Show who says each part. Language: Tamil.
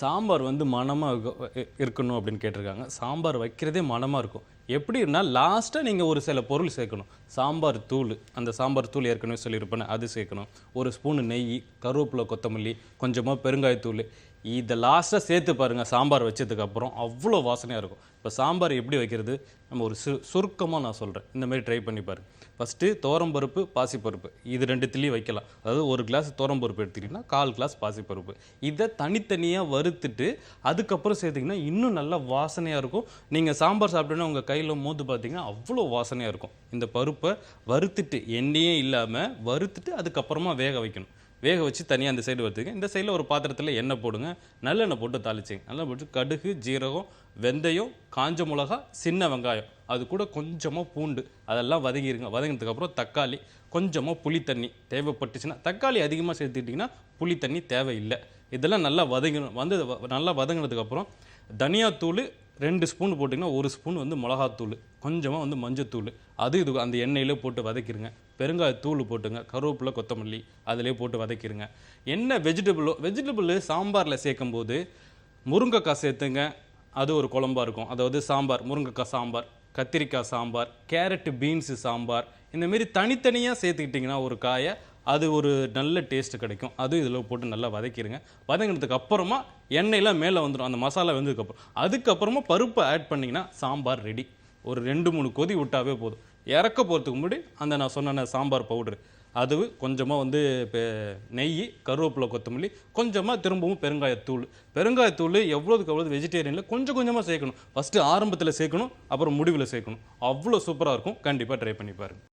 Speaker 1: சாம்பார் வந்து மணமாக இருக்கணும் அப்படின்னு கேட்டிருக்காங்க. சாம்பார் வைக்கிறதே மணமாக இருக்கும். எப்படின்னா லாஸ்ட்டாக நீங்கள் ஒரு சில பொருள் சேர்க்கணும். சாம்பார் தூள் அந்த சாம்பார் தூள் ஏற்கனவே சொல்லியிருப்பேன் அது சேர்க்கணும். ஒரு ஸ்பூன் நெய் கருவேப்பிலை கொத்தமல்லி கொஞ்சமாக பெருங்காயத்தூள் இதை லாஸ்ட்டாக சேர்த்து பாருங்கள் சாம்பார் வச்சதுக்கப்புறம் அவ்வளோ வாசனையாக இருக்கும். இப்போ சாம்பார் எப்படி வைக்கிறது? நம்ம ஒரு சு சுருக்கமாக நான் சொல்கிறேன் இந்த மாதிரி ட்ரை பண்ணி பாருங்க. ஃபஸ்ட்டு தோரம்பருப்பு பாசிப்பருப்பு. இது ரெண்டுத்துலேயும் வைக்கலாம். அதாவது ஒரு கிளாஸ் தோரம்பருப்பு எடுத்துக்கிட்டிங்கன்னா கால் கிளாஸ் பாசிப்பருப்பு. இதை தனித்தனியாக வறுத்துட்டு அதுக்கப்புறம் சேர்த்திங்கன்னா இன்னும் நல்லா வாசனையாக இருக்கும். நீங்கள் சாம்பார் சாப்பிட்டோன்னா உங்கள் கை கையில் மோந்து பார்த்தீங்கன்னா அவ்வளோ வாசனையாக இருக்கும். இந்த பருப்பை வறுத்துட்டு எண்ணெயே இல்லாமல் வறுத்துட்டு அதுக்கப்புறமா வேக வைக்கணும். வேக வச்சு தனியாக அந்த சைடு வறுத்துங்க. இந்த சைடில் ஒரு பாத்திரத்தில் எண்ணெய் போடுங்க. நல்லெண்ணெய் போட்டு தாளிச்சிங்க. நல்லா போட்டு கடுகு ஜீரகம் வெந்தயம் காஞ்ச மிளகா சின்ன வெங்காயம். அது கூட கொஞ்சமாக பூண்டு. அதெல்லாம் வதங்கிடுங்க வதங்கினதுக்கப்புறம் தக்காளி கொஞ்சமாக புளி தண்ணி தேவைப்பட்டுச்சுன்னா தக்காளி அதிகமாக சேர்த்துக்கிட்டிங்கன்னா புளி தண்ணி தேவையில்லை. இதெல்லாம் நல்லா வதங்கணும் வந்து நல்லா வதங்கினதுக்கப்புறம் தனியாத்தூள் ரெண்டு ஸ்பூன் போட்டிங்கன்னா ஒரு ஸ்பூன் வந்து மிளகாத்தூள் கொஞ்சமாக வந்து மஞ்சத்தூள். அது இது அந்த எண்ணெயிலே போட்டு வதக்கிடுங்க பெருங்காயத்தூள் போட்டுங்க கருவேப்பிலை கொத்தமல்லி அதிலே போட்டு வதக்கிடுங்க என்ன வெஜிடபிளோ வெஜிடபிள் சாம்பாரில் சேர்க்கும்போது முருங்கைக்காய் சேர்த்துங்க. அது ஒரு குழம்பா இருக்கும். அதாவது சாம்பார் முருங்கைக்காய் சாம்பார் கத்திரிக்காய் சாம்பார் கேரட்டு பீன்ஸு சாம்பார் இந்தமாரி தனித்தனியாக சேர்த்துக்கிட்டிங்கன்னா ஒரு காயை அது ஒரு நல்ல டேஸ்ட்டு கிடைக்கும். அதுவும் இதில் போட்டு நல்லா வதக்கிடுங்க. வதங்கினதுக்கு அப்புறமா எண்ணெயெலாம் மேலே வந்துடும் அந்த மசாலா வெந்ததுக்கப்புறம் அதுக்கப்புறமா பருப்பை ஆட் பண்ணிங்கன்னா சாம்பார் ரெடி ஒரு ரெண்டு மூணு கொதி விட்டாவே போதும். இறக்க போகிறதுக்கு முன்னாடி அந்த நான் சொன்ன சாம்பார் பவுடர் அது கொஞ்சமாக வந்து இப்போ நெய் கருவேப்பிலை கொத்தமல்லி கொஞ்சமாக திரும்பவும் பெருங்காயத்தூள். பெருங்காயத்தூள் எவ்வளோதுக்கு எவ்வளோ வெஜிடேரியனில் கொஞ்சம் கொஞ்சமாக சேர்க்கணும். ஃபஸ்ட்டு ஆரம்பத்தில் சேர்க்கணும் அப்புறம் முடிவில் சேர்க்கணும். அவ்வளோ சூப்பராக இருக்கும். கண்டிப்பாக ட்ரை பண்ணி பாருங்கள்